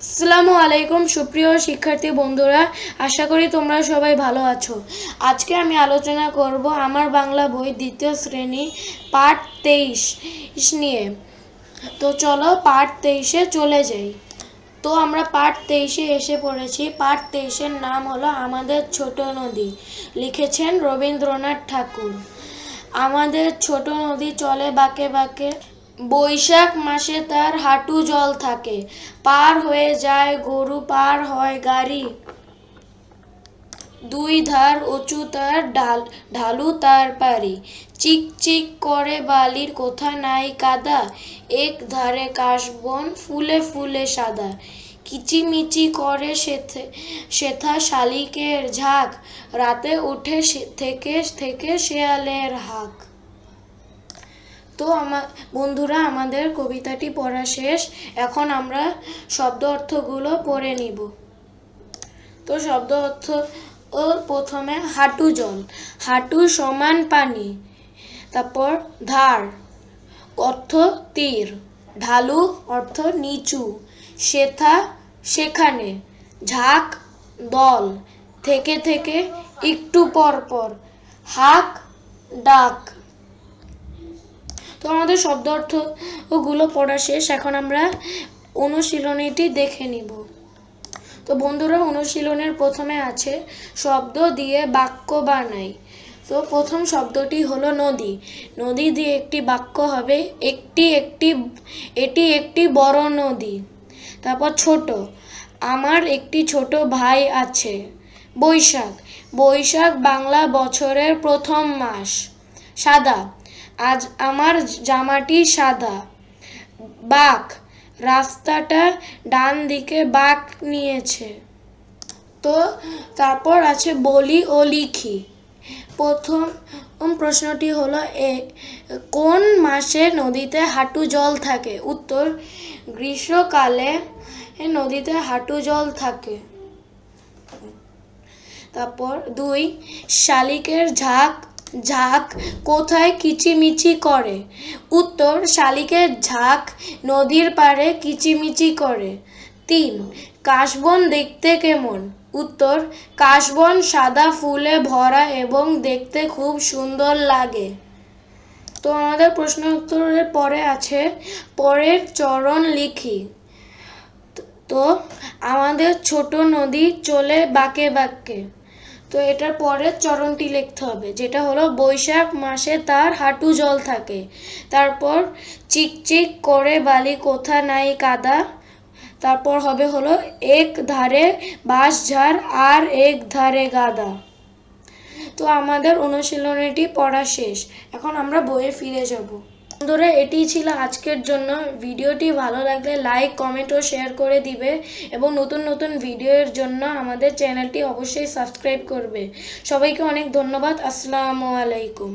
আসসালামু আলাইকুম, সুপ্রিয় শিক্ষার্থী বন্ধুরা। আশা করি তোমরা সবাই ভালো আছো। আজকে আমি আলোচনা করব আমার বাংলা বই দ্বিতীয় শ্রেণি পাঠ তেইশ নিয়ে। তো চলো পাঠ তেইশে চলে যাই। তো আমরা পাঠ তেইশে এসে পড়েছি। পাঠ তেইশের নাম হলো আমাদের ছোট নদী লিখেছেন রবীন্দ্রনাথ ঠাকুর। আমাদের ছোট নদী চলে বাঁকে বাঁকে। বৈশাখ মাসে তার হাঁটু জল থাকে। পার হয়ে যায় গরু, পার হয় গাড়ি। দুই ধার উঁচু তার ঢাল, ঢালু তার পারি চিক চিক করে বালির কোথা নাই কাদা। এক ধারে কাশবন ফুলে ফুলে সাদা। কিচিমিচি করে সেথে, সেথা শালিকের ঝাঁক। রাতে উঠে থেকে থেকে শেয়ালের হাঁক। তো আমার বন্ধুরা, আমাদের কবিতাটি পড়া শেষ। এখন আমরা শব্দ অর্থগুলো পড়ে নিব। তো শব্দ অর্থ ও প্রথমে হাঁটু জল হাঁটু সমান পানি, তারপর ধার। অর্থ তীর। ঢালু অর্থ নিচু। সেথা সেখানে। ঝাঁক দল। থেকে থেকে একটু পর পর। হাক ডাক। তো আমাদের শব্দ অর্থ ওগুলো পড়া শেষ। এখন আমরা অনুশীলনীটি দেখে নিব। তো বন্ধুরা, অনুশীলনের প্রথমে আছে শব্দ দিয়ে বাক্য বানাই। তো প্রথম শব্দটি হলো নদী। নদী দিয়ে একটি বাক্য হবে, একটি একটি, এটি একটি বড় নদী। তারপর ছোট, আমার একটি ছোট ভাই আছে। বৈশাখ বৈশাখ বাংলা বছরের প্রথম মাস। সাদা আজ আমার জামাটি সাদা। বাঘ রাস্তাটা ডান দিকে বাঘ নিয়েছে। তো তারপর আছে বলি ও লিখি। প্রথম প্রশ্নটি হলো, এ, কোন মাসে নদীতে হাঁটু জল থাকে? উত্তর, গ্রীষ্মকালে নদীতে হাঁটু জল থাকে। তারপর দুই, শালিকের ঝাঁক ঝাঁক কোথায় কিচিমিচি করে? উত্তর, শালিকের ঝাঁক নদীর পাড়ে কিচিমিচি করে। তিন, কাশবন দেখতে কেমন? উত্তর, কাশবন সাদা ফুলে ভরা এবং দেখতে খুব সুন্দর লাগে। তো আমাদের প্রশ্ন উত্তরের পরে আছে, পরের চরণ লিখি। তো, আমাদের ছোট নদী চলে বাঁকে বাঁকে। তো এটার পরের চরণটি লিখতে হবে, যেটা হলো বৈশাখ মাসে তার হাঁটু জল থাকে। তারপর চিকচিক করে বালি কোথা নাই কাদা। তারপর হবে হলো এক ধারে বাঁশ ঝাড় আর এক ধারে গাদা। তো আমাদের অনুশীলনীটি পড়া শেষ। এখন আমরা বইয়ে ফিরে যাব। বন্ধুরা, এটি ছিল আজকের জন্য। ভিডিওটি ভালো লাগলে লাইক, কমেন্ট ও শেয়ার করে দিবে এবং নতুন নতুন ভিডিওর জন্য আমাদের চ্যানেলটি অবশ্যই সাবস্ক্রাইব করবে। সবাইকে অনেক ধন্যবাদ। আসসালামু আলাইকুম।